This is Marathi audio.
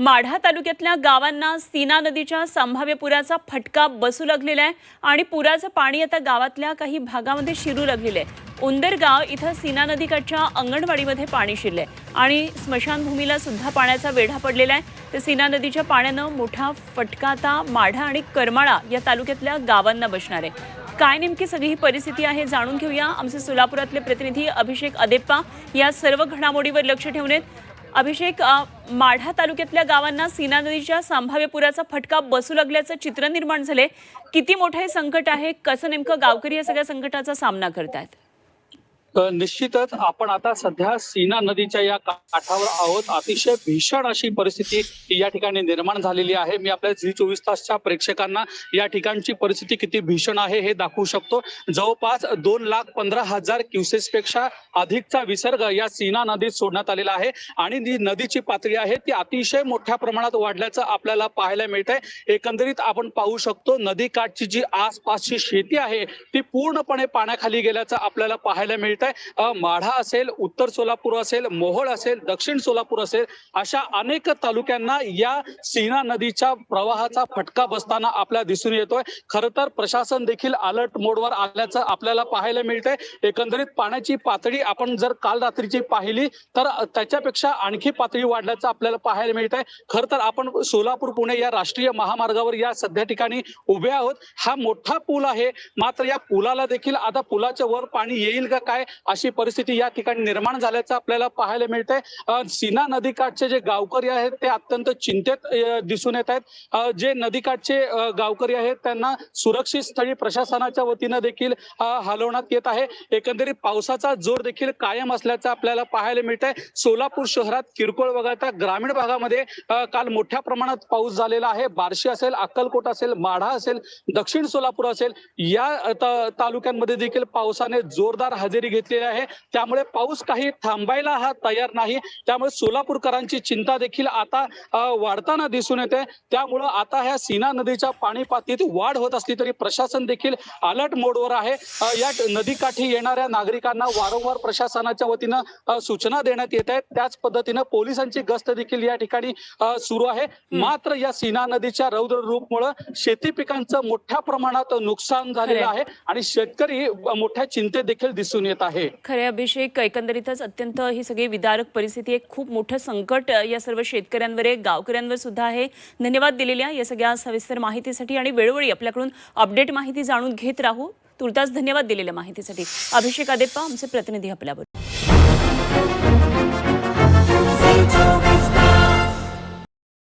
माढा तालुक्यातल्या गावांना सीना नदीच्या संभाव्य पुराचा फटका बसू लागलेला आहे आणि पुराचं पाणी आता गावातल्या काही भागामध्ये शिरू लागलेलं आहे. उंदरगाव इथं सीना नदीकाठच्या अंगणवाडीमध्ये पाणी शिरलंय आणि स्मशानभूमीला सुद्धा पाण्याचा वेढा पडलेला आहे. तर सीना नदीच्या पाण्यानं मोठा फटका आता माढा आणि करमाळा या तालुक्यातल्या गावांना बसणार आहे. काय नेमकी सगळी ही परिस्थिती आहे जाणून घेऊया. आमचे सोलापुरातले प्रतिनिधी अभिषेक अदेप्पा या सर्व घडामोडीवर लक्ष ठेवून आहेत. अभिषेक माढा तालुक्यातल्या गावांना सीना नदीच्या संभाव्य पुराचा फटका बसू लागल्याचं चित्र निर्माण झाले. किती मोठं हे संकट आहे? कसं नेमकं गावकरी या सगळ्या संकटाचा सामना करतायत? निश्चितच आपण आता सध्या सीना नदीच्या या काठावर आहोत. अतिशय भीषण अशी परिस्थिती या ठिकाणी निर्माण झालेली आहे. मी आपल्या झी चोवीस तासच्या प्रेक्षकांना या ठिकाणची परिस्थिती किती भीषण आहे हे दाखवू शकतो. जवळपास दोन लाख पंधरा हजार क्युसेस पेक्षा अधिकचा विसर्ग या सीना नदीत सोडण्यात आलेला आहे. आणि जी नदीची पातळी आहे ती अतिशय मोठ्या प्रमाणात वाढल्याचं आपल्याला पाहायला मिळत आहे एकंदरीत आपण पाहू शकतो नदीकाठची जी आसपासची शेती आहे ती पूर्णपणे पाण्याखाली गेल्याचं आपल्याला पाहायला मिळत आहे. माढा असेल उत्तर सोलापूर असेल मोहोळ असेल दक्षिण सोलापूर असेल अशा अनेक तालुक्यांना या सीना नदीच्या प्रवाहाचा फटका बसताना आपल्याला दिसून येतोय. खर तर प्रशासन देखील अलर्ट मोडवर आल्याचं आपल्याला पाहायला मिळतंय. एकंदरीत पाण्याची पातळी आपण जर काल रात्रीची पाहिली तर त्याच्यापेक्षा आणखी पातळी वाढल्याचं आपल्याला पाहायला मिळत आहे खर तर आपण सोलापूर पुणे या राष्ट्रीय महामार्गावर या सध्या ठिकाणी उभे आहोत. हा मोठा पूल आहे. मात्र या पुलाला देखील आता पुलाच्या वर पाणी येईल का काय अशी परिस्थिती या ठिकाणी निर्माण झाल्याचं आपल्याला पाहायला मिळतंय. अ, सीना नदीकाठचे जे गावकरी आहेत ते अत्यंत चिंतेत दिसून येत आहेत. जे नदीकाठचे गावकरी आहेत त्यांना सुरक्षित स्थळी प्रशासनाच्या वतीनं देखील हलवण्यात येत आहे. एकंदरीत पावसाचा जोर देखील कायम असल्याचं आपल्याला पाहायला मिळत आहे सोलापूर शहरात किरकोळ वगळता ग्रामीण भागामध्ये काल मोठ्या प्रमाणात पाऊस झालेला आहे. बार्शी असेल अक्कलकोट असेल माढा असेल दक्षिण सोलापूर असेल या तालुक्यांमध्ये देखील पावसाने जोरदार हजेरी घेतली घेतलेली आहे. त्यामुळे पाऊस काही थांबायला हा तयार नाही. त्यामुळे सोलापूरकरांची चिंता देखील आता वाढताना दिसून येते. त्यामुळं आता ह्या सीना नदीच्या पाणी पातळीत वाढ होत असली तरी प्रशासन देखील अलर्ट मोडवर आहे. या नदीकाठी येणाऱ्या नागरिकांना वारंवार प्रशासनाच्या वतीनं सूचना देण्यात येत आहेत. त्याच पद्धतीनं पोलिसांची गस्त देखील या ठिकाणी सुरू आहे. मात्र या सीना नदीच्या रौद्र रूपमुळं शेती पिकांचं मोठ्या प्रमाणात नुकसान झालेलं. आहे. आणि शेतकरी मोठ्या चिंतेत देखील दिसून येत आहे. आहे. खरे अभिषेक एकंदरीतच अत्यंत ही सगळी विदारक परिस्थिती एक खूप मोठं संकट या सर्व शेतकऱ्यांवर आहे गावकऱ्यांवर सुद्धा आहे. धन्यवाद दिलेल्या या सगळ्या सविस्तर माहितीसाठी आणि वेळोवेळी आपल्याकडून अपडेट माहिती जाणून घेत राहू. तुर्तास धन्यवाद दिलेल्या माहितीसाठी. अभिषेक आदेप्पा आमचे प्रतिनिधी आपल्याबरोबर.